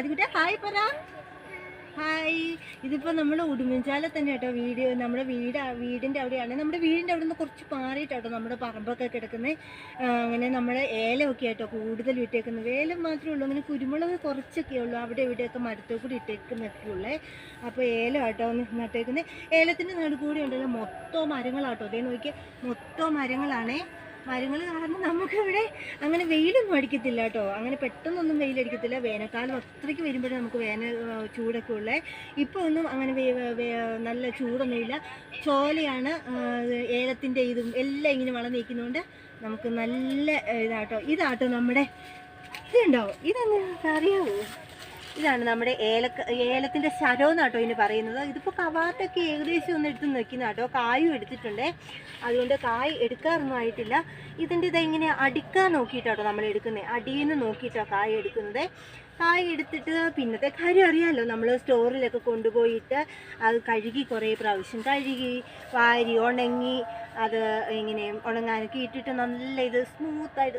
അതുകൂടെ ഹായ് പറ. ഹായ്. ഇതിപ്പോൾ നമ്മൾ ഉടുമ്പൻചാല തന്നെ കേട്ടോ വീഡിയോ നമ്മുടെ വീട് വീടിന്റെ അവിടെയാണ്. നമ്മുടെ വീടിന്റെ അവിടെ നിന്ന് കുറച്ച് മാറിയിട്ടാട്ടോ നമ്മുടെ പറമ്പൊക്കെ കിടക്കുന്നത് അങ്ങനെ നമ്മുടെ ഏലമൊക്കെ ആയിട്ടോ കൂടുതൽ ഇട്ടേക്കുന്നത് ഏലം മാത്രമേ ഉള്ളൂ അങ്ങനെ കുരുമുളക് കുറച്ചൊക്കെ ഉള്ളൂ. അവിടെ ഇവിടെയൊക്കെ മരത്തോ കൂടി ഇട്ടേക്കുന്നൊക്കെ ഉള്ളേ അപ്പോൾ ഏലം ആട്ടോ നട്ടേക്കുന്നത് ഏലത്തിന്റെ നടുകൂടി ഉണ്ടല്ലോ മൊത്തം മരങ്ങളാട്ടോ. അതേ നോക്കിയാൽ മൊത്തം മരങ്ങളാണേ. മരങ്ങൾ കാരണം നമുക്കിവിടെ അങ്ങനെ വെയിലൊന്നും അടിക്കത്തില്ല കേട്ടോ. അങ്ങനെ പെട്ടെന്നൊന്നും വെയിലടിക്കത്തില്ല. വേനൽക്കാലം അത്രയ്ക്ക് വരുമ്പോഴേ നമുക്ക് വേനൽ ചൂടൊക്കെ ഉള്ളേ. ഇപ്പോൾ ഒന്നും അങ്ങനെ നല്ല ചൂടൊന്നുമില്ല. ചോലയാണ് ഏലത്തിന്റെ ഇതും എല്ലാം ഇങ്ങനെ വളം നീക്കുന്നതുകൊണ്ട് നമുക്ക് നല്ല ഇതാട്ടോ. ഇതാട്ടോ നമ്മുടെ ഇതുണ്ടാവും ഇതങ്ങനെ അറിയാവോ? ഇതാണ് നമ്മുടെ ഏലക്ക ഏലത്തിന്റെ ശരം എന്നാട്ടോ ഇതിന് പറയുന്നത്. ഇതിപ്പോൾ കവാത്തൊക്കെ ഏകദേശം ഒന്ന് എടുത്ത് നിൽക്കുന്ന കേട്ടോ. കായും എടുത്തിട്ടുണ്ട്. അതുകൊണ്ട് കായ് എടുക്കാറൊന്നും ആയിട്ടില്ല. ഇതിന്റെ ഇതെങ്ങനെ അടിക്കാൻ നോക്കിയിട്ടാട്ടോ നമ്മൾ എടുക്കുന്നത് അടിയിൽ നിന്ന് നോക്കിയിട്ടോ കായ് എടുക്കുന്നത്. കായ് എടുത്തിട്ട് പിന്നത്തെ കാര്യം അറിയാമല്ലോ നമ്മൾ സ്റ്റോറിലൊക്കെ കൊണ്ടുപോയിട്ട് അത് കഴുകി കുറേ പ്രാവശ്യം കഴുകി വാരി ഉണങ്ങി അത് ഇങ്ങനെ ഉണങ്ങാനൊക്കെ ഇട്ടിട്ട് നല്ല ഇത് സ്മൂത്തായിട്ട്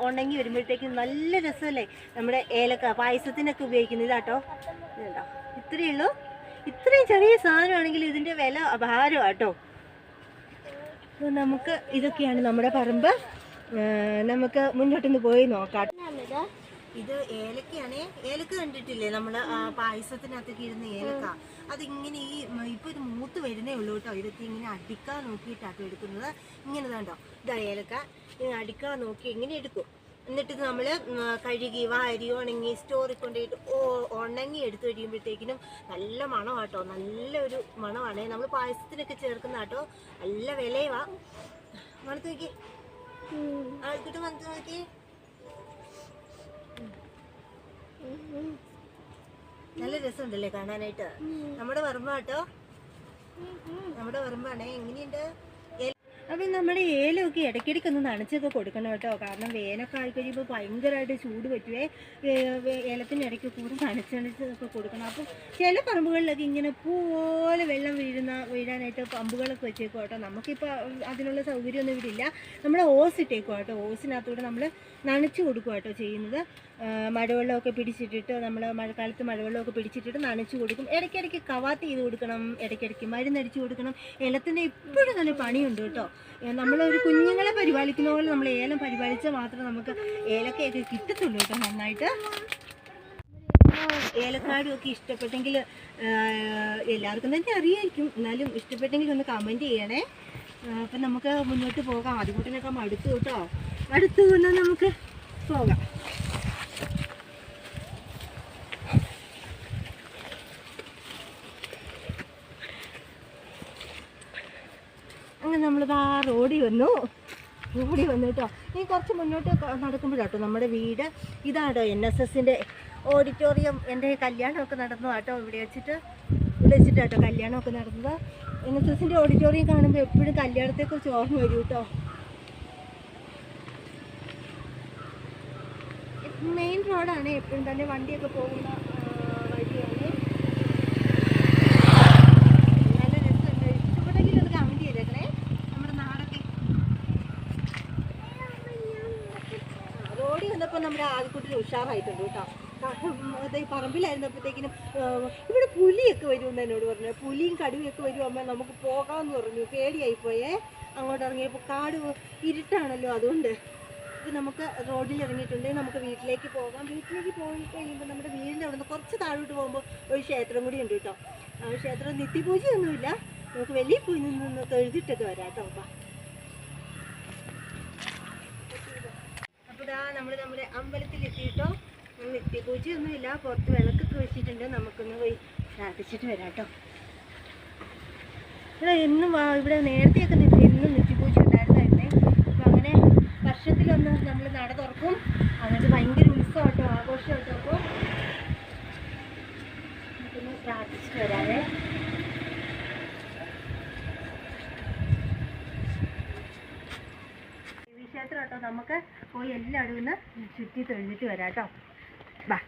ഉണങ്ങി വരുമ്പോഴത്തേക്കും നല്ല രസമല്ലേ? നമ്മുടെ ഏലക്ക പായസത്തിനൊക്കെ ഉപയോഗിക്കുന്നത് ഇതാട്ടോ. ഇതുണ്ടോ? ഇത്രയേ ഉള്ളൂ. ഇത്രയും ചെറിയ സാധനമാണെങ്കിൽ ഇതിന്റെ വില അപാരം കേട്ടോ അപ്പോൾ നമുക്ക് ഇതൊക്കെയാണ് നമ്മുടെ പറമ്പ്. നമുക്ക് മുന്നോട്ടൊന്ന് പോയി നോക്കാം. ഇത് ഏലക്കയാണ്. ഏലക്ക കണ്ടിട്ടില്ലേ നമ്മൾ പായസത്തിനകത്തൊക്കെ ഇരുന്ന ഏലക്ക. അതിങ്ങനെ ഈ ഇപ്പൊ ഇത് മൂത്ത് വരുന്നേ ഉള്ളൂ കേട്ടോ. ഇതൊക്കെ ഇങ്ങനെ അടിക്കാൻ നോക്കിയിട്ടാട്ടോ എടുക്കുന്നത്. ഇങ്ങനെ കണ്ടോ ഇതാ ഏലക്ക. ഇങ്ങനെ അടിക്കാൻ നോക്കി ഇങ്ങനെ എടുക്കും? എന്നിട്ട് നമ്മൾ കഴുകി വാരി ഉണങ്ങി സ്റ്റോറിൽ കൊണ്ടുപോയിട്ട് ഉണങ്ങി എടുത്തു കഴിയുമ്പോഴത്തേക്കിനും നല്ല മണമാട്ടോ. നല്ലൊരു മണമാണ്. നമ്മൾ പായസത്തിനൊക്കെ ചേർക്കുന്ന കേട്ടോ നല്ല വിലയുവാ. മണത്ത് നോക്കി. ആൾക്കിട്ട് മണത്ത് നോക്കി. നല്ല രസമുണ്ടല്ലേ കാണാനായിട്ട്? നമ്മുടെ പറമ്പ കേട്ടോ നമ്മുടെ പറമ്പാണേ എങ്ങനെയുണ്ട്? അപ്പം നമ്മൾ ഏലമൊക്കെ ഇടയ്ക്കിടയ്ക്ക് ഒന്ന് നനച്ചൊക്കെ കൊടുക്കണം കേട്ടോ. കാരണം വേനൊക്കെ ആയിക്കഴിയുമ്പോൾ ഭയങ്കരമായിട്ട് ചൂട് പറ്റുവേ. ഏലത്തിന്റെ ഇടയ്ക്ക് കൂടെ നനച്ച് നനച്ചൊക്കെ കൊടുക്കണം. അപ്പം ചില പറമ്പുകളിലൊക്കെ ഇങ്ങനെ പോലെ വെള്ളം വീഴാനായിട്ട് പമ്പുകളൊക്കെ വെച്ചേക്കും കേട്ടോ. നമുക്കിപ്പോൾ അതിനുള്ള സൗകര്യമൊന്നും ഇവിടെ ഇല്ല. നമ്മൾ ഓസ് ഇട്ടേക്കും കേട്ടോ. ഓസിനകത്തൂടെ നമ്മൾ നനച്ച് കൊടുക്കുക കേട്ടോ ചെയ്യുന്നത്. മഴവെള്ളമൊക്കെ പിടിച്ചിട്ടിട്ട് നമ്മൾ മഴക്കാലത്ത് മഴവെള്ളമൊക്കെ പിടിച്ചിട്ടിട്ട് നനച്ച് കൊടുക്കും. ഇടയ്ക്കിടയ്ക്ക് കവാത്ത് ചെയ്ത് കൊടുക്കണം. ഇടയ്ക്കിടയ്ക്ക് മരുന്നടിച്ച് കൊടുക്കണം. ഏലത്തിന്റെ ഇപ്പോഴും തന്നെ പണിയുണ്ട് കേട്ടോ. നമ്മളൊരു കുഞ്ഞുങ്ങളെ പരിപാലിക്കുന്ന പോലെ നമ്മൾ ഏലം പരിപാലിച്ചാൽ മാത്രമേ നമുക്ക് ഏലക്കയൊക്കെ കിട്ടത്തുള്ളൂ കേട്ടോ നന്നായിട്ട്. ഏലക്കാടും ഒക്കെ ഇഷ്ടപ്പെട്ടെങ്കിൽ എല്ലാവർക്കും തന്നെ അറിയായിരിക്കും. എന്നാലും ഇഷ്ടപ്പെട്ടെങ്കിൽ ഒന്ന് കമന്റ് ചെയ്യണേ. ആ, അപ്പം നമുക്ക് മുന്നോട്ട് പോകാം. അതുകൂട്ടിനൊക്കെ മടുത്തു കേട്ടോ അടുത്ത് എന്നാൽ നമുക്ക് പോകാം. അങ്ങനെ നമ്മളിതാ റോഡിൽ വന്നു. റോഡിൽ വന്നു കേട്ടോ ഇനി കുറച്ച് മുന്നോട്ട് നടക്കുമ്പോഴാട്ടോ നമ്മുടെ വീട്. ഇതാട്ടോ എൻ എസ് എസിന്റെ ഓഡിറ്റോറിയം എന്റെ കല്യാണമൊക്കെ നടന്നു കേട്ടോ ഇവിടെ വെച്ചിട്ട് ഇവിടെ വെച്ചിട്ടാട്ടോ കല്യാണമൊക്കെ നടന്നത്. എൻ എസ് എസിന്റെ ഓഡിറ്റോറിയം കാണുമ്പോൾ എപ്പോഴും കല്യാണത്തെക്കുറിച്ച് ഓർമ്മ വരും കേട്ടോ മെയിൻ റോഡാണ് എപ്പോഴും തന്നെ വണ്ടിയൊക്കെ പോകുന്ന കമന്റ് നമ്മുടെ നാടൊക്കെ. വന്നപ്പോൾ ഉഷാറായിട്ടുണ്ട് കേട്ടോ പറമ്പിലായിരുന്നപ്പോഴത്തേക്കിനും അപ്പോഴത്തേക്കിനും ഇവിടെ പുലിയൊക്കെ വരുമെന്ന് എന്നോട് പറഞ്ഞു. പുലിയും കടുവയൊക്കെ അമ്മ നമുക്ക് പോകാമെന്ന് പറഞ്ഞു. പേടിയായിപ്പോയേ. അങ്ങോട്ട് ഇറങ്ങിയപ്പോൾ കാട് ഇരുട്ടാണല്ലോ അതുകൊണ്ട്. ഇപ്പം നമുക്ക് റോഡിൽ ഇറങ്ങിയിട്ടുണ്ട്. നമുക്ക് വീട്ടിലേക്ക് പോകാം. വീട്ടിലേക്ക് പോയി കഴിയുമ്പോൾ നമ്മുടെ വീടിന്റെ അവിടെ നിന്ന് കുറച്ച് താഴോട്ട് പോകുമ്പോൾ ഒരു ക്ഷേത്രം കൂടി ഉണ്ട് കേട്ടോ. ആ ക്ഷേത്രം നിത്യപൂജയൊന്നുമില്ല. നമുക്ക് വലിയ പോയി നിന്ന് തൊഴുതിട്ടൊക്കെ വരാം കേട്ടോ അപ്പം. അപ്പോൾ നമ്മൾ നമ്മുടെ അമ്പലത്തിൽ എത്തിയിട്ടോ നിത്യപൂജയൊന്നുമില്ല പുറത്ത് വിളക്കൊക്കെ വെച്ചിട്ടുണ്ട് നമുക്കൊന്ന് പോയി പ്രാർത്ഥിച്ചിട്ട് വരാം കേട്ടോ. ഇവിടെ എന്നും ഇവിടെ നേരത്തെയൊക്കെ എന്നും നിത്യപൂജ ഉണ്ടായിരുന്നായിരുന്നേ അപ്പം അങ്ങനെ വർഷത്തിലൊന്ന് നമ്മൾ നട തുറക്കും. എന്നിട്ട് ഭയങ്കര ഉത്സവം കേട്ടോ ആഘോഷം കേട്ടോ അപ്പോൾ നമുക്കൊന്ന് പ്രാർത്ഥിച്ചിട്ട് വരാവേ. ക്ഷേത്രം കേട്ടോ നമുക്ക് പോയി എല്ലായിടും ഒന്ന് ചുറ്റി തൊഴുതിട്ട് വരാം കേട്ടോ ബാ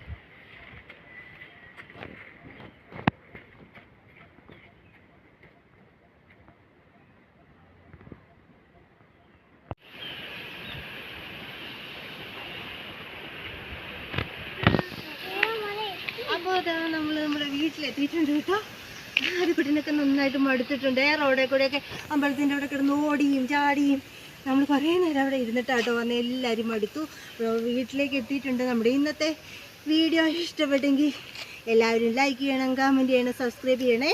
അതാ നമ്മൾ നമ്മുടെ വീട്ടിലെത്തിയിട്ടുണ്ട് കേട്ടോ. ആര്യക്കുട്ടിനൊക്കെ നന്നായിട്ട് മടുത്തിട്ടുണ്ട്. റോഡിൽ കൂടെയൊക്കെ അമ്പലത്തിന്റെ അവിടെ കിടന്ന് ഓടിയും ചാടിയും. നമ്മൾ കുറേ നേരം അവിടെ ഇരുന്നിട്ടാട്ടോ വന്ന്. എല്ലാവരും മടുത്തു. വീട്ടിലേക്ക് എത്തിയിട്ടുണ്ട് നമ്മുടെ ഇന്നത്തെ വീഡിയോ ഇഷ്ടപ്പെട്ടെങ്കിൽ എല്ലാവരും ലൈക്ക് ചെയ്യണം കമന്റ് ചെയ്യണം സബ്സ്ക്രൈബ് ചെയ്യണേ.